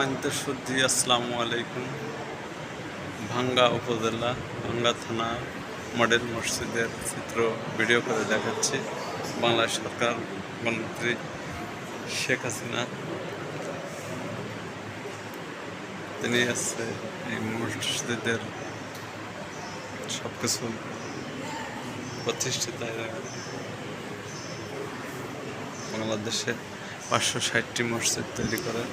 সম্মানিত সুদ্দি আসসালামু আলাইকুম। ভাঙ্গা উপজেলা, ভাঙ্গা থানা, মডেল মসজিদের চিত্র ভিডিও করে দেখাচ্ছি। বাংলা সরকার মন্ত্রী শেখ হাসিনা। তিনি আছে এই মসজিদের সব কিছু প্রতিষ্ঠিত বাংলাদেশে পাঁচশো ষাটটি মসজিদ তৈরি করে।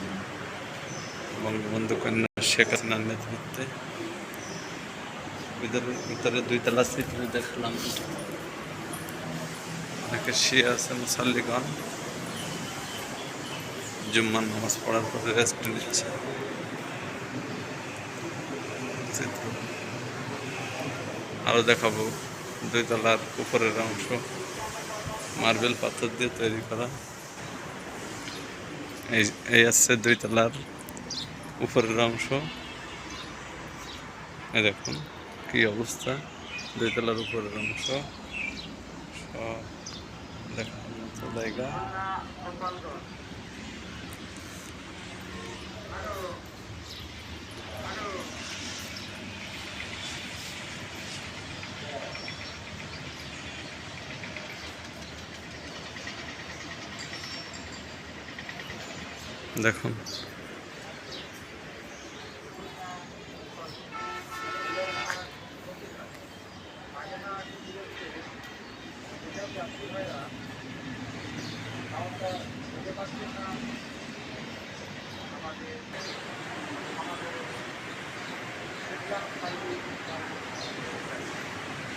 বঙ্গবন্ধু কন্যা শেখ হাসিনার নেতৃত্বে ভিতরে ভিতরে দুইতলা চিত্র দেখলাম। অনেকে শিয়া আছে, মুসাল্লিগণ। জুম্মার নামাজ পড়ার পরে রেস্ট নিচ্ছে। আরও দেখাবো দুইতলার উপরের অংশ। মার্বেল পাথর দিয়ে তৈরি করা। এই এই আছে দুই তলার উপরের অংশ। এই দেখুন কি অবস্থা? দুই তলার উপরের অংশ। জায়গা। দেখুন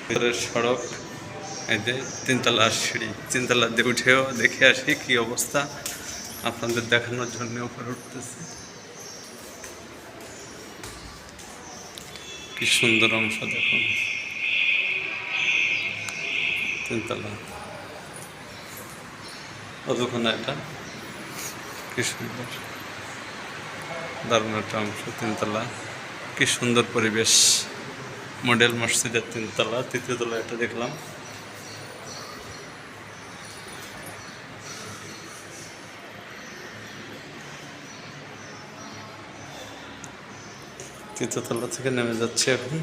ভিতরের সড়ক যে তিনতলার সিঁড়ি, তিনতলা দিয়ে উঠেও দেখে আসি কি অবস্থা। আপনাদের দেখানোর জন্য উপরে উঠতেছি। কি সুন্দর অংশ দেখুন। তিনতলা। কতক্ষণ এটা কি সুন্দর দারুণ একটা অংশ, তিনতলা। কি সুন্দর পরিবেশ। মডেল মসজিদের তিনতলা, তৃতীয় তলা এটা দেখলাম। তৃতীয় তলা থেকে নেমে যাচ্ছে এখন।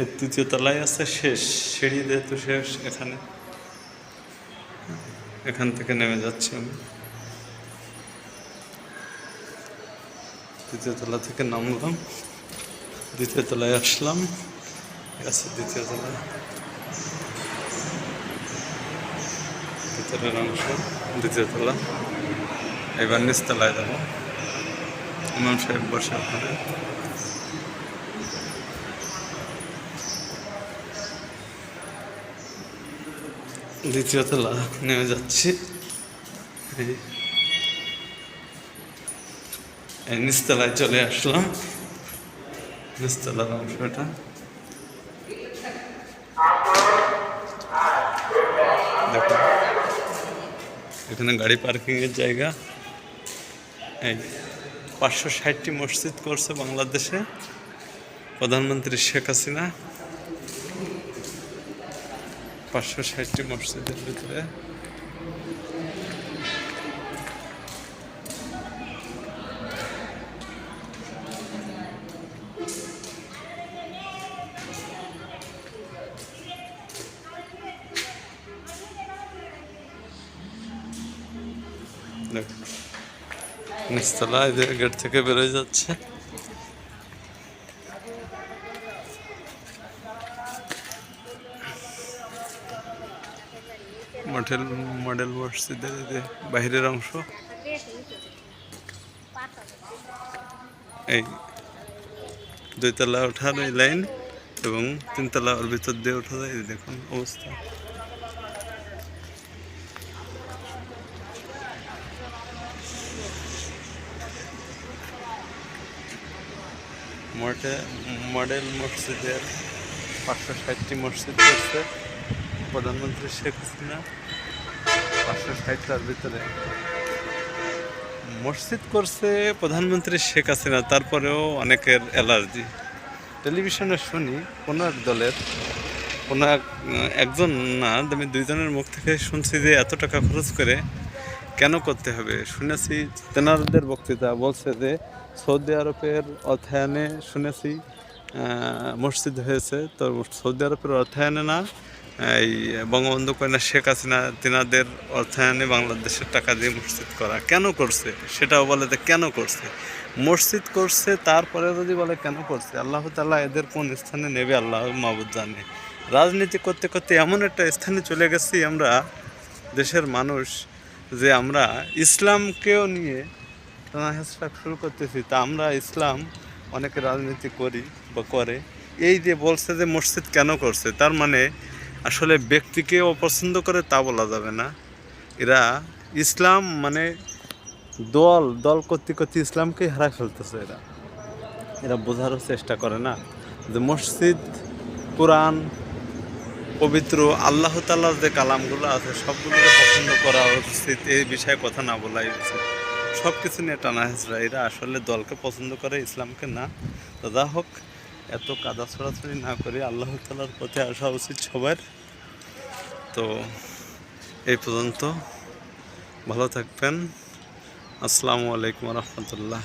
এই তৃতীয় তলায় আছে শেষ, সিঁড়ি যেহেতু শেষ, এখানে এখান থেকে নেমে যাচ্ছি আমি। তৃতীয় তলা থেকে নামলাম। দ্বিতীয় তলায় আসলাম। আছে, দ্বিতীয় তলায়। ভিতরের অংশ, দ্বিতীয় তলা। এবার নিচতলায় যাব। ইমাম সাহেব বসে ওখানে। দ্বিতীয় তলা নেমে যাচ্ছি। নিচতলায় চলে আসলাম। নিচতলার অংশটা। দেখুন এখানে গাড়ি পার্কিংয়ের জায়গা। এই, পাঁচশো ষাটটি মসজিদ করছে বাংলাদেশে। প্রধানমন্ত্রী শেখ হাসিনা। পাঁচশো ষাটটি মসজিদের ভিতরে। এই যে গেট থেকে বেরোয় যাচ্ছে। মডেল মডেল মসজিদের বাহিরের অংশ। এই দুইতলা ওঠার এই লাইন এবং তিনতলা ওর ভিতর দিয়ে ওঠা যায় দেখুন অবস্থা। মডেল মসজিদের পাঁচশো ষাটটি মসজিদ করছে প্রধানমন্ত্রী শেখ হাসিনা পাঁচশো ষাটটার ভিতরে মসজিদ করছে প্রধানমন্ত্রী শেখ হাসিনা, তারপরেও অনেকের অ্যালার্জি। টেলিভিশনে শুনি কোনো এক দলের কোনো এক একজন না, আমি দুইজনের মুখ থেকে শুনছি যে এত টাকা খরচ করে কেন করতে হবে? শুনেছি, তেনারদের বক্তৃতা বলছে যে সৌদি আরবের অর্থায়নে শুনেছি মসজিদ হয়েছে, তো সৌদি আরবের অর্থায়নে না এই বঙ্গবন্ধু কন্যা শেখ হাসিনা, তেনাদের অর্থায়নে বাংলাদেশের টাকা দিয়ে মসজিদ করা কেন করছে? সেটাও বলে যে কেন করছে? মসজিদ করছে, তারপরে যদি বলে কেন করছে? আল্লাহ তাআলা এদের কোন স্থানে নেবে আল্লাহ মাহবুদ জানে। রাজনীতি করতে করতে এমন একটা স্থানে চলে গেছি আমরা, দেশের মানুষ, যে আমরা ইসলামকেও নিয়ে হেসফাক শুরু করতেছি, তা আমরা ইসলাম অনেকে রাজনীতি করি বা করে। এই যে বলছে যে মসজিদ কেন করছে, তার মানে আসলে ব্যক্তিকে অপছন্দ করে তা বলা যাবে না। এরা ইসলাম মানে দল দল করতে করতে ইসলামকেই হারায় ফেলতেছে এরা। এরা বোঝারও চেষ্টা করে না যে মসজিদ, কোরআন, পবিত্র আল্লাহ তাল্লার যে কালামগুলো আছে, সবগুলোকে পছন্দ করা উচিত, এই বিষয়ে কথা না বলাই উচিত। সব কিছু নিয়ে টানা হেসরা এরা আসলে দলকে পছন্দ করে, ইসলামকে না। তো যা হোক এত কাদা ছড়াছড়ি না করে আল্লাহ তালার পথে আসা উচিত সবার। তো এই পর্যন্ত ভালো থাকবেন। আসসালামু আলাইকুম রহমতুল্লাহ।